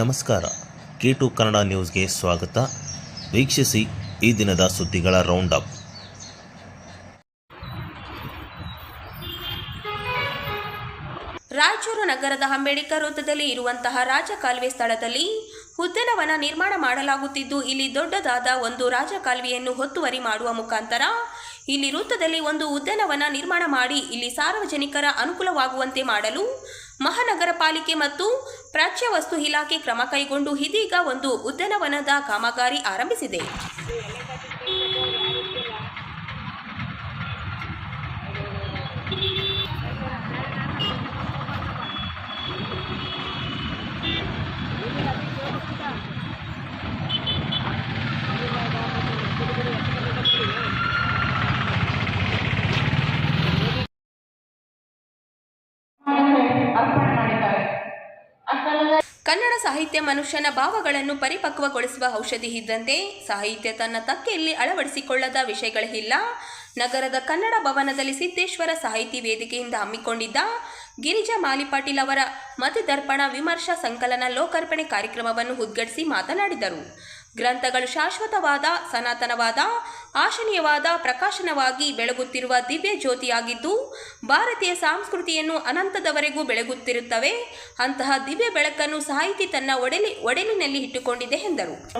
ನಮಸ್ಕಾರ. K to Kannada ನ್ಯೂಸ್ಗೆ ಸ್ವಾಗತ. ವೀಕ್ಷಿಸಿ ಈ ದಿನದ ಸುದ್ದಿಗಳ ರೌಂಡ್ ಅಪ್ ರಾಯಚೂರು ನಗರದ ಅಂಬೇಡ್ಕರ್ ವೃತ್ತದಲ್ಲಿ ಇರುವಂತಹ ರಾಜಕಾಲುವೆ ಸ್ಥಳದಲ್ಲಿ ಉದ್ಯಾನವನ ನಿರ್ಮಾಣ ಮಾಡಲಾಗುತ್ತಿದ್ದು, ಇಲ್ಲಿ ದೊಡ್ಡದಾದ ಒಂದು ರಾಜಕಾಲುವೆಯನ್ನು ಒತ್ತುವರಿ ಮಾಡುವ ಮುಖಾಂತರ ಇಲ್ಲಿ ವೃತ್ತದಲ್ಲಿ ಒಂದು ಉದ್ಯಾನವನ ನಿರ್ಮಾಣ ಮಾಡಿ ಇಲ್ಲಿ ಸಾರ್ವಜನಿಕರ ಅನುಕೂಲವಾಗುವಂತೆ ಮಾಡಲು ಮಹಾನಗರ ಪಾಲಿಕೆ ಮತ್ತು ಪ್ರಾಚ್ಯ ವಸ್ತು ಇಲಾಖೆ ಕ್ರಮ ಕೈಗೊಂಡು ಇದೀಗ ಒಂದು ಉದ್ಯಾನವನದ ಕಾಮಗಾರಿ ಆರಂಭಿಸಿದೆ. ಕನ್ನಡ ಸಾಹಿತ್ಯ ಮನುಷ್ಯನ ಭಾವಗಳನ್ನು ಪರಿಪಕ್ವಗೊಳಿಸುವ ಔಷಧಿ ಇದ್ದಂತೆ ಸಾಹಿತ್ಯ ತನ್ನ ತಕ್ಕೆಯಲ್ಲಿ ಅಳವಡಿಸಿಕೊಳ್ಳದ ವಿಷಯಗಳಿಲ್ಲ. ನಗರದ ಕನ್ನಡ ಭವನದಲ್ಲಿ ಸಿದ್ದೇಶ್ವರ ಸಾಹಿತಿ ವೇದಿಕೆಯಿಂದ ಹಮ್ಮಿಕೊಂಡಿದ್ದ ಗಿರಿಜಾ ಮಾಲಿಪಾಟೀಲ್ ಅವರ ಮತದರ್ಪಣ ವಿಮರ್ಶಾ ಸಂಕಲನ ಲೋಕಾರ್ಪಣೆ ಕಾರ್ಯಕ್ರಮವನ್ನು ಉದ್ಘಾಟಿಸಿ ಮಾತನಾಡಿದರು. ಗ್ರಂಥಗಳು ಶಾಶ್ವತವಾದ, ಸನಾತನವಾದ, ಆಶನೀಯವಾದ, ಪ್ರಕಾಶನವಾಗಿ ಬೆಳಗುತ್ತಿರುವ ದಿವ್ಯ ಜ್ಯೋತಿಯಾಗಿದ್ದು, ಭಾರತೀಯ ಸಂಸ್ಕೃತಿಯನ್ನು ಅನಂತದವರೆಗೂ ಬೆಳಗುತ್ತಿರುತ್ತವೆ. ಅಂತಹ ದಿವ್ಯ ಬೆಳಕನ್ನು ಸಾಹಿತಿ ತನ್ನ ಒಡೆಲಿ, ಒಡೆಲಿನಲ್ಲಿ ಇಟ್ಟುಕೊಂಡಿದೆ ಎಂದರು.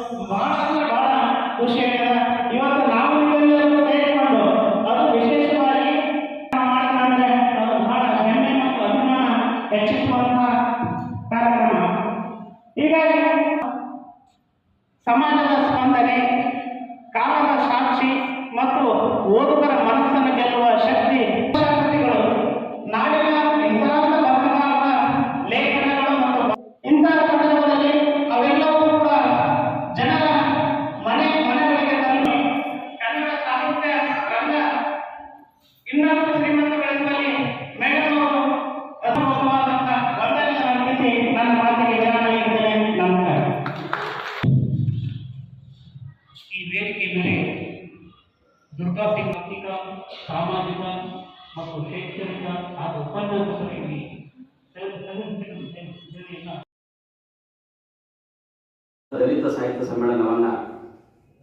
ದಲಿತ ಸಾಹಿತ್ಯ ಸಮ್ಮೇಳನವನ್ನ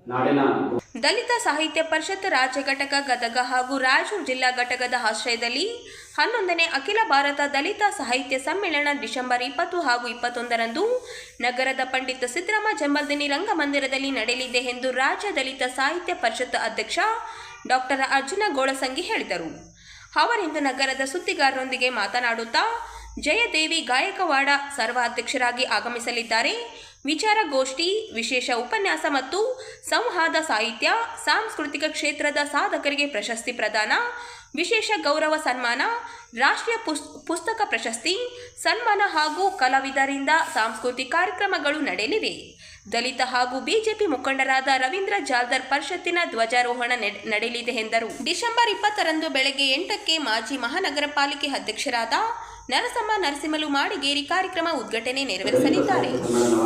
ನಾಡಿನ ದಲಿತ ಸಾಹಿತ್ಯ ಪರಿಷತ್ ರಾಜ್ಯ ಘಟಕ ಗದಗ ಹಾಗೂ ರಾಯಚೂರು ಜಿಲ್ಲಾ ಘಟಕದ ಆಶ್ರಯದಲ್ಲಿ ಹನ್ನೊಂದನೇ ಅಖಿಲ ಭಾರತ ದಲಿತ ಸಾಹಿತ್ಯ ಸಮ್ಮೇಳನ ಡಿಸೆಂಬರ್ ಇಪ್ಪತ್ತು ಹಾಗೂ ಇಪ್ಪತ್ತೊಂದರಂದು ನಗರದ ಪಂಡಿತ ಸಿದ್ದರಾಮ ಜಂಬಲ್ದಿನಿ ರಂಗಮಂದಿರದಲ್ಲಿ ನಡೆಯಲಿದೆ ಎಂದು ರಾಜ್ಯ ದಲಿತ ಸಾಹಿತ್ಯ ಪರಿಷತ್ ಅಧ್ಯಕ್ಷ ಡಾಕ್ಟರ್ ಅರ್ಜುನ ಗೋಳಸಂಗಿ ಹೇಳಿದರು. ಅವರಿಂದು ನಗರದ ಸುದ್ದಿಗಾರರೊಂದಿಗೆ ಮಾತನಾಡುತ್ತಾ ಜಯದೇವಿ ಗಾಯಕವಾಡ ಸರ್ವಾಧ್ಯಕ್ಷರಾಗಿ ಆಗಮಿಸಲಿದ್ದಾರೆ. ವಿಚಾರಗೋಷ್ಠಿ, ವಿಶೇಷ ಉಪನ್ಯಾಸ ಮತ್ತು ಸಂವಾದ ಸಾಹಿತ್ಯ, ಸಾಂಸ್ಕೃತಿಕ ಕ್ಷೇತ್ರದ ಸಾಧಕರಿಗೆ ಪ್ರಶಸ್ತಿ ಪ್ರದಾನ, ವಿಶೇಷ ಗೌರವ ಸನ್ಮಾನ, ರಾಷ್ಟ್ರೀಯ ಪುಸ್, ಪುಸ್ತಕ ಪ್ರಶಸ್ತಿ, ಸನ್ಮಾನ ಹಾಗೂ ಕಲಾವಿದರಿಂದ ಸಾಂಸ್ಕೃತಿಕ ಕಾರ್ಯಕ್ರಮಗಳು ನಡೆಯಲಿವೆ. ದಲಿತ ಹಾಗೂ ಬಿಜೆಪಿ ಮುಖಂಡರಾದ ರವೀಂದ್ರ ಜಾಲ್ದರ್ ಪರಿಷತ್ತಿನ ಧ್ವಜಾರೋಹಣ ನಡೆ- ನಡೆಯಲಿದೆ ಎಂದರು. ಡಿಸೆಂಬರ್ ಇಪ್ಪತ್ತರಂದು ಬೆಳಗ್ಗೆ ಎಂಟಕ್ಕೆ ಮಾಜಿ ಮಹಾನಗರ ಪಾಲಿಕೆ ಅಧ್ಯಕ್ಷರಾದ ನರಸಮ್ಮ ನರಸಿಂಹಲು ಮಾಡಿಗೇರಿ ಕಾರ್ಯಕ್ರಮ ಉದ್ಘಾಟನೆ ನೆರವೇರಿಸಲಿದ್ದಾರೆ.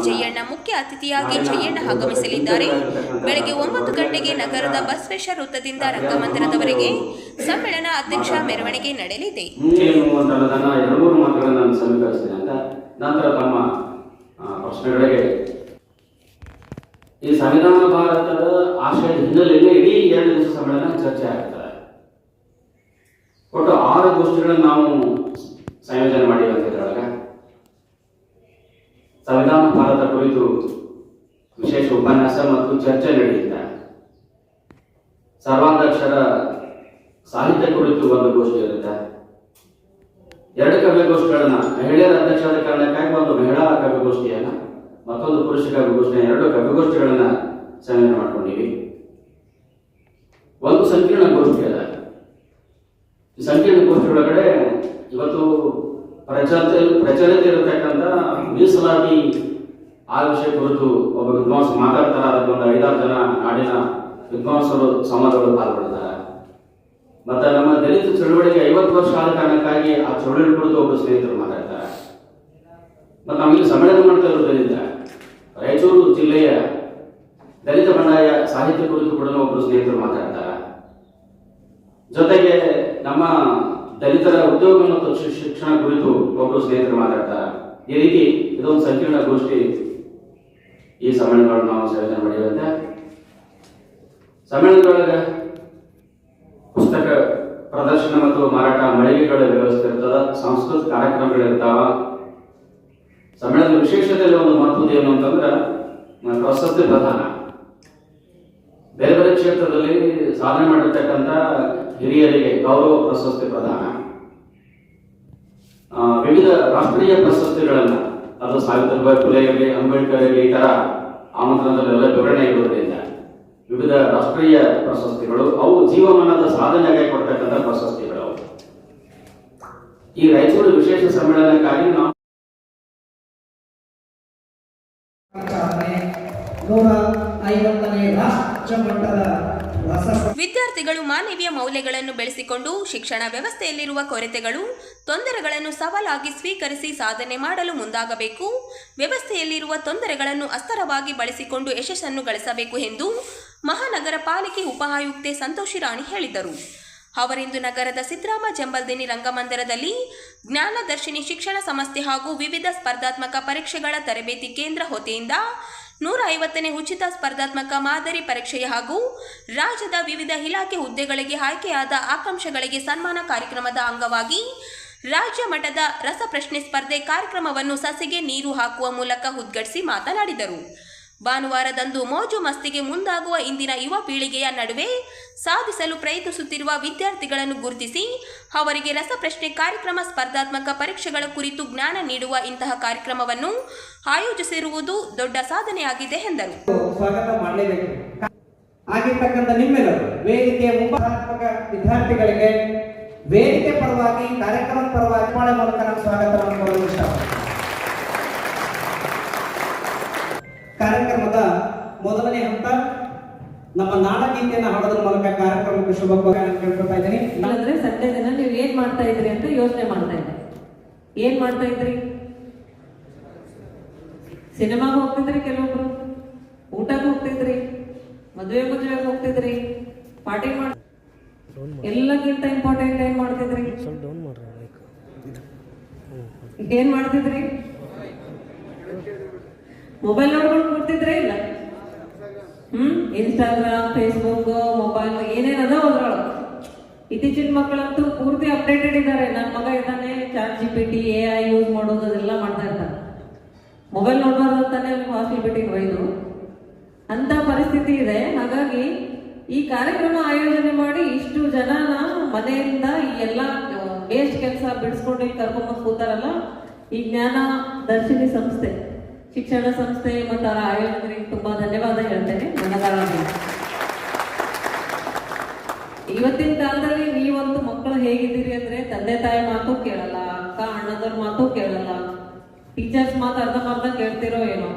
ಜಯಣ್ಣ ಮುಖ್ಯ ಅತಿಥಿಯಾಗಿ ಜಯಣ್ಣ ಆಗಮಿಸಲಿದ್ದಾರೆ. ಬೆಳಗ್ಗೆ ಒಂಬತ್ತು ಗಂಟೆಗೆ ನಗರದ ಬಸವೇಶ್ವರ ವೃತ್ತದಿಂದ ರಂಗಮಂದಿರದವರೆಗೆ ಸಮ್ಮೇಳನ ಅಧ್ಯಕ್ಷ ಮೆರವಣಿಗೆ ನಡೆಯಲಿದೆ. ಈ ಸಂವಿಧಾನ ಭಾರತದ ಆಶಯದ ಹಿನ್ನೆಲೆಯಲ್ಲಿ ಇಡೀ ಎರಡು ದಿವಸ ಸಮ್ಮೇಳನ ಚರ್ಚೆ ಆಗ್ತದೆ. ಒಟ್ಟು ಆರು ಗೋಷ್ಠಿಗಳನ್ನು ನಾವು ಸಂಯೋಜನೆ ಮಾಡಿ ಅಂತ ಇದ್ರೊಳಗೆ ಸಂವಿಧಾನ ಭಾರತ ಕುರಿತು ವಿಶೇಷ ಉಪನ್ಯಾಸ ಮತ್ತು ಚರ್ಚೆ ನಡೆಯುತ್ತೆ. ಸರ್ವಾಧ್ಯಕ್ಷರ ಸಾಹಿತ್ಯ ಕುರಿತು ಒಂದು ಗೋಷ್ಠಿ ಇರುತ್ತೆ. ಎರಡು ಕವ್ಯಗೋಷ್ಠಿಗಳನ್ನ, ಮಹಿಳೆಯರ ಅಧ್ಯಕ್ಷರ ಕಾರಣಕ್ಕಾಗಿ ಒಂದು ಮಹಿಳಾ ಕವಿಗೋಷ್ಠಿಯನ್ನ ಮತ್ತೊಂದು ಪುರುಷ ಕವ್ಯಗೋಷ್ಠಿಯ ಎರಡು ಕವಿಗೋಷ್ಠಿಗಳನ್ನ ಸಂಯೋಜನೆ ಮಾಡ್ಕೊಂಡಿವಿ ಒಂದು ಸಂಕೀರ್ಣ ಗೋಷ್ಠಿ ಅದ ಈ ಸಂಕೀರ್ಣ ಗೋಷ್ಠಿ ಒಳಗಡೆ ಇವತ್ತು ಪ್ರಚಲಿತ ಪ್ರಚಲಿತ ಇರತಕ್ಕಂಥ ಮೀಸಲಾತಿ ಆ ವಿಷಯ ಕುರಿತು ಒಬ್ಬ ವಿದ್ವಾಂಸ ಮಾತಾಡ್ತಾರೆ ಅದಕ್ಕೆ ಒಂದು ಐದಾರು ಜನ ನಾಡಿನ ವಿದ್ವಾಂಸರು ಸಮಾಜಗಳು ಪಾಲ್ಗೊಳ್ತಾರೆ ಮತ್ತೆ ನಮ್ಮ ದಲಿತ ಚಳುವಳಿಗೆ ಐವತ್ತು ವರ್ಷ ಆದ ಕಾರಣಕ್ಕಾಗಿ ಆ ಚಳುವಳಿ ಕುರಿತು ಒಬ್ಬ ಸ್ನೇಹಿತರು ಮಾತಾಡ್ತಾರೆ. ಮತ್ತೆ ನಾವಿಲ್ಲಿ ಸಮ್ಮೇಳನ ಮಾಡ್ತಾ ಇರೋದ್ರಿಂದ ರಾಯಚೂರು ಜಿಲ್ಲೆಯ ದಲಿತ ಬಂಡಾಯ ಸಾಹಿತ್ಯ ಕುರಿತು ಕೂಡ ಒಬ್ಬರು ಸ್ನೇಹಿತರು ಮಾತಾಡ್ತಾರೆ. ಜೊತೆಗೆ ನಮ್ಮ ದಲಿತರ ಉದ್ಯೋಗ ಮತ್ತು ಶಿಕ್ಷಣ ಕುರಿತು ಒಬ್ಬರು ಸ್ನೇಹಿತರು ಮಾತಾಡ್ತಾರೆ. ಈ ರೀತಿ ಇದೊಂದು ಸಂಕೀರ್ಣ ಗೋಷ್ಠಿ ಈ ಸಮ್ಮೇಳನಗಳನ್ನು ನಾವು ಸಂಯೋಜನೆ ಮಾಡಿದಂತೆ ಸಮ್ಮೇಳನದೊಳಗೆ ಪುಸ್ತಕ ಪ್ರದರ್ಶನ ಮತ್ತು ಮಾರಾಟ ಮಳಿಗೆಗಳ ವ್ಯವಸ್ಥೆ ಇರ್ತದ, ಸಾಂಸ್ಕೃತಿಕ ಕಾರ್ಯಕ್ರಮಗಳಿರ್ತಾವ ಸಮ್ಮೇಳನದ ವಿಶೇಷತೆಯಲ್ಲಿ ಒಂದು ಮಹತ್ವದ ಏನು ಅಂತಂದ್ರೆ ಪ್ರಶಸ್ತಿ ಪ್ರದಾನ ಬೇರೆ ಬೇರೆ ಕ್ಷೇತ್ರದಲ್ಲಿ ಸಾಧನೆ ಮಾಡಿರ್ತಕ್ಕಂಥ ಹಿರಿಯರಿಗೆ ಗೌರವ ಪ್ರಶಸ್ತಿ ಪ್ರದಾನ. ವಿವಿಧ ರಾಷ್ಟ್ರೀಯ ಪ್ರಶಸ್ತಿಗಳನ್ನ ಅದು ಸಾವಿತ್ರಿಬಾಯಿ ಫುಲೆ ಇರಲಿ ಅಂಬೇಡ್ಕರ್ ಇರಲಿ ಈ ಥರ ಆಮಂತ್ರಣದಲ್ಲೆಲ್ಲ ವಿವರಣೆ ಇರುವುದರಿಂದ ವಿವಿಧ ರಾಷ್ಟ್ರೀಯ ಪ್ರಶಸ್ತಿಗಳು, ಅವು ಜೀವಮಾನದ ಸಾಧನೆಗೆ ಕೊಡ್ತಕ್ಕಂಥ ಪ್ರಶಸ್ತಿಗಳು. ಈ ರಾಯಚೂರು ವಿಶೇಷ ಸಮ್ಮೇಳನಕ್ಕಾಗಿ ನಾವು ನೂರ ಐವತ್ತನೇ ರಾಷ್ಟ್ರ ಮಟ್ಟದ ರಸ ವಿದ್ಯಾರ್ಥಿಗಳು ಮಾನವೀಯ ಮೌಲ್ಯಗಳನ್ನು ಬೆಳೆಸಿಕೊಂಡು ಶಿಕ್ಷಣ ವ್ಯವಸ್ಥೆಯಲ್ಲಿರುವ ಕೊರತೆಗಳು, ತೊಂದರೆಗಳನ್ನು ಸವಾಲಾಗಿ ಸ್ವೀಕರಿಸಿ ಸಾಧನೆ ಮಾಡಲು ಮುಂದಾಗಬೇಕು. ವ್ಯವಸ್ಥೆಯಲ್ಲಿರುವ ತೊಂದರೆಗಳನ್ನು ಅಸ್ತರವಾಗಿ ಬಳಸಿಕೊಂಡು ಯಶಸ್ಸನ್ನು ಗಳಿಸಬೇಕು ಎಂದು ಮಹಾನಗರ ಪಾಲಿಕೆ ಉಪಆಯುಕ್ತೆ ಸಂತೋಷಿ ರಾಣಿ ಹೇಳಿದರು. ಅವರಿಂದು ನಗರದ ಸಿದ್ದರಾಮ ಜಂಬಲ್ದಿನಿ ರಂಗಮಂದಿರದಲ್ಲಿ ಜ್ಞಾನದರ್ಶಿನಿ ಶಿಕ್ಷಣ ಸಂಸ್ಥೆ ಹಾಗೂ ವಿವಿಧ ಸ್ಪರ್ಧಾತ್ಮಕ ಪರೀಕ್ಷೆಗಳ ತರಬೇತಿ ಕೇಂದ್ರ ಹೊತೆಯಿಂದ ನೂರ ಐವತ್ತನೇ ಉಚಿತ ಸ್ಪರ್ಧಾತ್ಮಕ ಮಾದರಿ ಪರೀಕ್ಷೆಯ ಹಾಗೂ ರಾಜ್ಯದ ವಿವಿಧ ಇಲಾಖೆ ಹುದ್ದೆಗಳಿಗೆ ಆಯ್ಕೆಯಾದ ಆಕಾಂಕ್ಷೆಗಳಿಗೆ ಸನ್ಮಾನ ಕಾರ್ಯಕ್ರಮದ ಅಂಗವಾಗಿ ರಾಜ್ಯ ಮಟ್ಟದ ರಸಪ್ರಶ್ನೆ ಸ್ಪರ್ಧೆ ಕಾರ್ಯಕ್ರಮವನ್ನು ಸಸಿಗೆ ನೀರು ಹಾಕುವ ಮೂಲಕ ಉದ್ಘಾಟಿಸಿ ಮಾತನಾಡಿದರು. ಭಾನುವಾರದಂದು ಮೋಜು ಮಸ್ತಿಗೆ ಮುಂದಾಗುವ ಇಂದಿನ ಯುವ ಪೀಳಿಗೆಯ ನಡುವೆ ಸಾಧಿಸಲು ಪ್ರಯತ್ನಿಸುತ್ತಿರುವ ವಿದ್ಯಾರ್ಥಿಗಳನ್ನು ಗುರುತಿಸಿ ಅವರಿಗೆ ರಸಪ್ರಶ್ನೆ ಕಾರ್ಯಕ್ರಮ, ಸ್ಪರ್ಧಾತ್ಮಕ ಪರೀಕ್ಷೆಗಳ ಕುರಿತು ಜ್ಞಾನ ನೀಡುವ ಇಂತಹ ಕಾರ್ಯಕ್ರಮವನ್ನು ಆಯೋಜಿಸಿರುವುದು ದೊಡ್ಡ ಸಾಧನೆಯಾಗಿದೆ ಎಂದರು. ವೇದಿಕೆ ಪರವಾಗಿ, ಕಾರ್ಯಕ್ರಮದ ಪರವಾಗಿ ಸ್ವಾಗತವನ್ನು ಕೋರಲು ಇಷ್ಟ ಕಾರ್ಯಕ್ರಮದ ಮೊದಲನೇ ಹಂತ ನಮ್ಮ ನಾಡಗೀತೆಯನ್ನು ಹಾಡೋದ್ರ ಮೂಲಕ ಕಾರ್ಯಕ್ರಮಕ್ಕೆ ಶುಭ ಕೇಳ್ಕೊಳ್ತಾ ಕೇಳ್ಕೊತಾ ಇದ್ದೀನಿ. ಅಂದ್ರೆ ಸಂಜೆ ದಿನ ನೀವು ಏನ್ ಮಾಡ್ತಾ ಇದ್ರಿ ಅಂತ ಯೋಚನೆ ಮಾಡ್ತಾ ಇದ್ದೆ. ಏನ್ ಮಾಡ್ತಾ ಇದ್ರಿ? ಸಿನಿಮಾಗೆ ಹೋಗ್ತಿದ್ರಿ ಕೆಲವೊಬ್ರು? ಊಟಕ್ಕೆ ಹೋಗ್ತಿದ್ರಿ? ಮದುವೆ ಮದುವೆಗೆ ಹೋಗ್ತಿದ್ರಿ? ಪಾರ್ಟಿ ಮಾಡ್ ಎಲ್ಲಕ್ಕಿಂತ ಇಂಪಾರ್ಟೆಂಟ್ ಏನ್ ಮಾಡ್ತಿದ್ರಿ? ಏನ್ ಮಾಡ್ತಿದ್ರಿ? ಮೊಬೈಲ್ ನೋಡ್ಕೊಂಡು ಕೂರ್ತಿದ್ರೇ ಇಲ್ಲ. ಹ್ಮ್? ಇನ್ಸ್ಟಾಗ್ರಾಮ್ ಫೇಸ್ಬುಕ್ ಮೊಬೈಲ್ ಏನೇನದ ಅದ್ರೊಳಗೆ. ಇತ್ತೀಚಿನ ಮಕ್ಕಳಂತೂ ಪೂರ್ತಿ ಅಪ್ಡೇಟೆಡ್ ಇದ್ದಾರೆ ನನ್ನ ಮಗ ಇದ್ದಾನೆ chat G P T A I use ಮಾಡೋದು ಅದೆಲ್ಲ ಮಾಡ್ತಾ ಇರ್ತಾರೆ ಮೊಬೈಲ್ ನೋಡ್ಬಾರ್ದು ಅಂತಾನೆ ಹಾಸ್ಟೆಲ್ ಬಿಟ್ಟಿಗೆ ಒಯ್ದು ಅಂತ ಪರಿಸ್ಥಿತಿ ಇದೆ. ಹಾಗಾಗಿ ಈ ಕಾರ್ಯಕ್ರಮ ಆಯೋಜನೆ ಮಾಡಿ ಇಷ್ಟು ಜನನ ಮನೆಯಿಂದ ಈ ಎಲ್ಲ ವೇಸ್ಟ್ ಕೆಲಸ ಬಿಡಿಸ್ಕೊಂಡು ಇಲ್ಲಿ ಕರ್ಕೊಂಬಂದು ಕೂತಾರಲ್ಲ, ಈ ಜ್ಞಾನ ದರ್ಶಿನಿ ಸಂಸ್ಥೆ. ಶಿಕ್ಷಣ ಸಂಸ್ಥೆ ಮತ್ತು ಅವರ ಆಯೋಜಕರಿಗೆ ತುಂಬಾ ಧನ್ಯವಾದ ಹೇಳ್ತೇನೆ. ಮನದಾಳವಾಗಿ ಇವತ್ತಿನ ಕಾಲದಲ್ಲಿ ನೀವಂತೂ ಮಕ್ಕಳು ಹೇಗಿದ್ದೀರಿ ಅಂದ್ರೆ ತಂದೆ ತಾಯಿ ಮಾತು ಕೇಳಲ್ಲ, ಅಕ್ಕ ಅಣ್ಣದವ್ರ ಮಾತು ಕೇಳಲ್ಲ. ಟೀಚರ್ಸ್ ಮಾತು ಅರ್ಧ ಕೇಳ್ತಿರೋ ಏನೋ.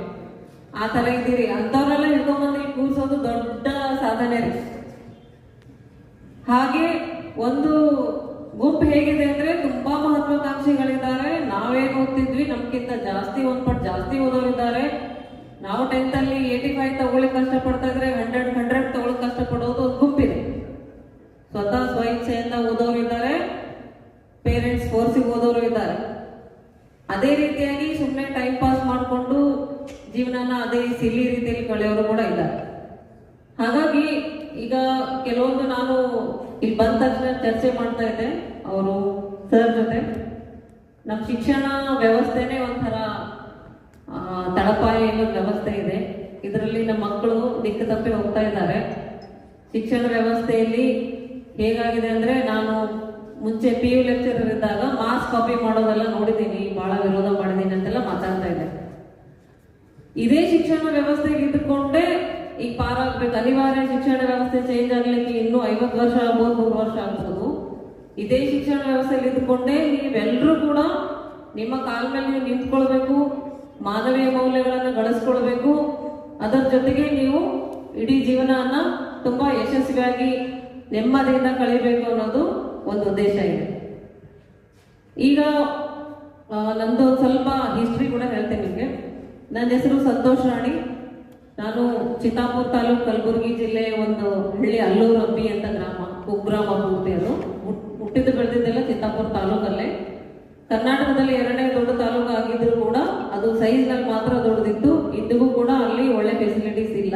ಆ ತರ ಇದ್ದೀರಿ. ಅಂತವ್ರೆಲ್ಲ ಹಿಡ್ಕೊಂಡ್ಬಂದು ಕೂರ್ಸೋದು ದೊಡ್ಡ ಸಾಧನೆ ರೀ. ಹಾಗೆ ಒಂದು ಗುಂಪು ಹೇಗಿದೆ ಅಂದ್ರೆ ತುಂಬಾ ಮಹತ್ವಾಕಾಂಕ್ಷಿಗಳಿದ್ದಾರೆ. ನಾವೇನು ಓದ್ತಿದ್ವಿ ನಮ್ಗಿಂತ ಜಾಸ್ತಿ ಒಂದ್ ಪಟ್ ಜಾಸ್ತಿ ಓದೋರಿದ್ದಾರೆ ನಾವು ಟೆಂತ್ ಅಲ್ಲಿ ಏಟಿ ಫೈವ್ ತಗೊಳ್ಳಿಕ್ ಕಷ್ಟಪಡ್ತಾ ಇದ್ರೆ ಹಂಡ್ರೆಡ್ ಹಂಡ್ರೆಡ್ ತಗೊಳಕ್ ಕಷ್ಟಪಡೋದು ಒಂದು ಗುಂಪಿದೆ. ಸ್ವತಃ ಸ್ವಇಚ್ಛೆಯಿಂದ ಓದೋರು ಇದ್ದಾರೆ ಪೇರೆಂಟ್ಸ್ ಫೋರ್ಸಿಗೆ ಓದೋರು ಇದ್ದಾರೆ ಅದೇ ರೀತಿಯಾಗಿ ಸುಮ್ಮನೆ ಟೈಮ್ ಪಾಸ್ ಮಾಡಿಕೊಂಡು ಜೀವನನ ಅದೇ ಸಿಲ್ಲಿ ರೀತಿಯಲ್ಲಿ ಕಳೆಯೋರು ಕೂಡ ಇದ್ದಾರೆ. ಹಾಗಾಗಿ ಈಗ ಕೆಲವೊಂದು ನಾನು ಇಲ್ಲಿ ಬಂದ ತಕ್ಷಣ ಚರ್ಚೆ ಮಾಡ್ತಾ ಇದ್ದೆ. ಅವರು ಸರ್ ಜೊತೆ. ನಮ್ಮ ಶಿಕ್ಷಣ ವ್ಯವಸ್ಥೆನೇ ಒಂಥರ ತಳಪಾಯ ಅನ್ನೋ ವ್ಯವಸ್ಥೆ ಇದೆ. ಇದರಲ್ಲಿ ನಮ್ಮ ಮಕ್ಕಳು ದಿಕ್ಕು ತಪ್ಪಿ ಹೋಗ್ತಾ ಇದ್ದಾರೆ. ಶಿಕ್ಷಣ ವ್ಯವಸ್ಥೆಯಲ್ಲಿ ಹೇಗಾಗಿದೆ ಅಂದರೆ ನಾನು ಮುಂಚೆ ಪಿ ಯು ಲೆಕ್ಚರರ್ ಇದ್ದಾಗ ಮಾಸ್ಕ್ ಕಾಪಿ ಮಾಡೋದೆಲ್ಲ ನೋಡಿದ್ದೀನಿ, ಬಹಳ ವಿರೋಧ ಮಾಡಿದ್ದೀನಿ ಅಂತೆಲ್ಲ ಮಾತಾಡ್ತಾ ಇದೆ ಇದೇ ಶಿಕ್ಷಣ ವ್ಯವಸ್ಥೆಗೆ ಇದ್ದುಕೊಂಡೇ ಈಗ ಪಾರಾಗ್ಬೇಕು. ಅನಿವಾರ್ಯ ಶಿಕ್ಷಣ ವ್ಯವಸ್ಥೆ ಚೇಂಜ್ ಆಗ್ಲಿಕ್ಕೆ ಇನ್ನೂ ಐವತ್ತು ವರ್ಷ ಆಗ್ಬೋದು, ನೂರು ವರ್ಷ ಆಗ್ಬೋದು. ಇದೇ ಶಿಕ್ಷಣ ವ್ಯವಸ್ಥೆಯಲ್ಲಿ ಇದ್ದುಕೊಂಡೇ ನೀವೆಲ್ಲರೂ ಕೂಡ ನಿಮ್ಮ ಕಾಲ ಮೇಲೆ ನೀವು ನಿಂತ್ಕೊಳ್ಬೇಕು, ಮಾನವೀಯ ಮೌಲ್ಯಗಳನ್ನು ಗಳಿಸ್ಕೊಳ್ಬೇಕು. ಅದರ ಜೊತೆಗೆ ನೀವು ಇಡೀ ಜೀವನವನ್ನು ತುಂಬಾ ಯಶಸ್ವಿಯಾಗಿ, ನೆಮ್ಮದಿಯಿಂದ ಕಳಿಬೇಕು ಅನ್ನೋದು ಒಂದು ಉದ್ದೇಶ ಇದೆ. ಈಗ ನಂದು ಸ್ವಲ್ಪ ಹಿಸ್ಟ್ರಿ ಕೂಡ ಹೇಳ್ತೇನೆ ನಿಮಗೆ. ನನ್ನ ಹೆಸರು ಸಂತೋಷ್ ರಾಣಿ. ನಾನು ಚಿತ್ತಾಪುರ ತಾಲೂಕು ಕಲಬುರಗಿ ಜಿಲ್ಲೆ ಒಂದು ಹಳ್ಳಿ ಅಲ್ಲೂರು ಅಬ್ಬಿ ಅಂತ ಗ್ರಾಮ, ಕುಗ್ರಾಮ ಪೂರ್ತಿ ಅದು. ಹುಟ್- ಹುಟ್ಟಿದ್ದು ಬೆಳೆದಿದ್ದೆಲ್ಲ ಚಿತ್ತಾಪುರ ತಾಲೂಕಲ್ಲೇ. ಕರ್ನಾಟಕದಲ್ಲಿ ಎರಡನೇ ದೊಡ್ಡ ತಾಲೂಕು ಆಗಿದ್ರು ಕೂಡ ಅದು ಸೈಜ್ನಲ್ಲಿ ಮಾತ್ರ ದೊಡ್ಡದಿತ್ತು. ಇಂದಿಗೂ ಕೂಡ ಅಲ್ಲಿ ಒಳ್ಳೆ ಫೆಸಿಲಿಟೀಸ್ ಇಲ್ಲ.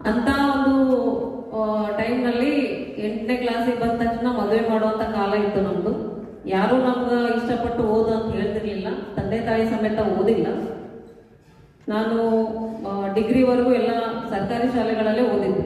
ಅಂತ ಒಂದು ಟೈಮ್ನಲ್ಲಿ ಎಂಟನೇ ಕ್ಲಾಸಿಗೆ ಬಂದ ತಕ್ಷಣ ಮದುವೆ ಮಾಡುವಂಥ ಕಾಲ ಇತ್ತು ನಮ್ಮದು ಯಾರೂ ನಮ್ಗೆ ಇಷ್ಟಪಟ್ಟು ಓದು ಅಂತ ಹೇಳ್ತಿರ್ಲಿಲ್ಲ. ತಂದೆ ತಾಯಿ ಸಮೇತ ಓದಿಲ್ಲ. ನಾನು ಡಿಗ್ರಿವರೆಗೂ ಎಲ್ಲ ಸರ್ಕಾರಿ ಶಾಲೆಗಳಲ್ಲೇ ಓದಿದ್ದೆ.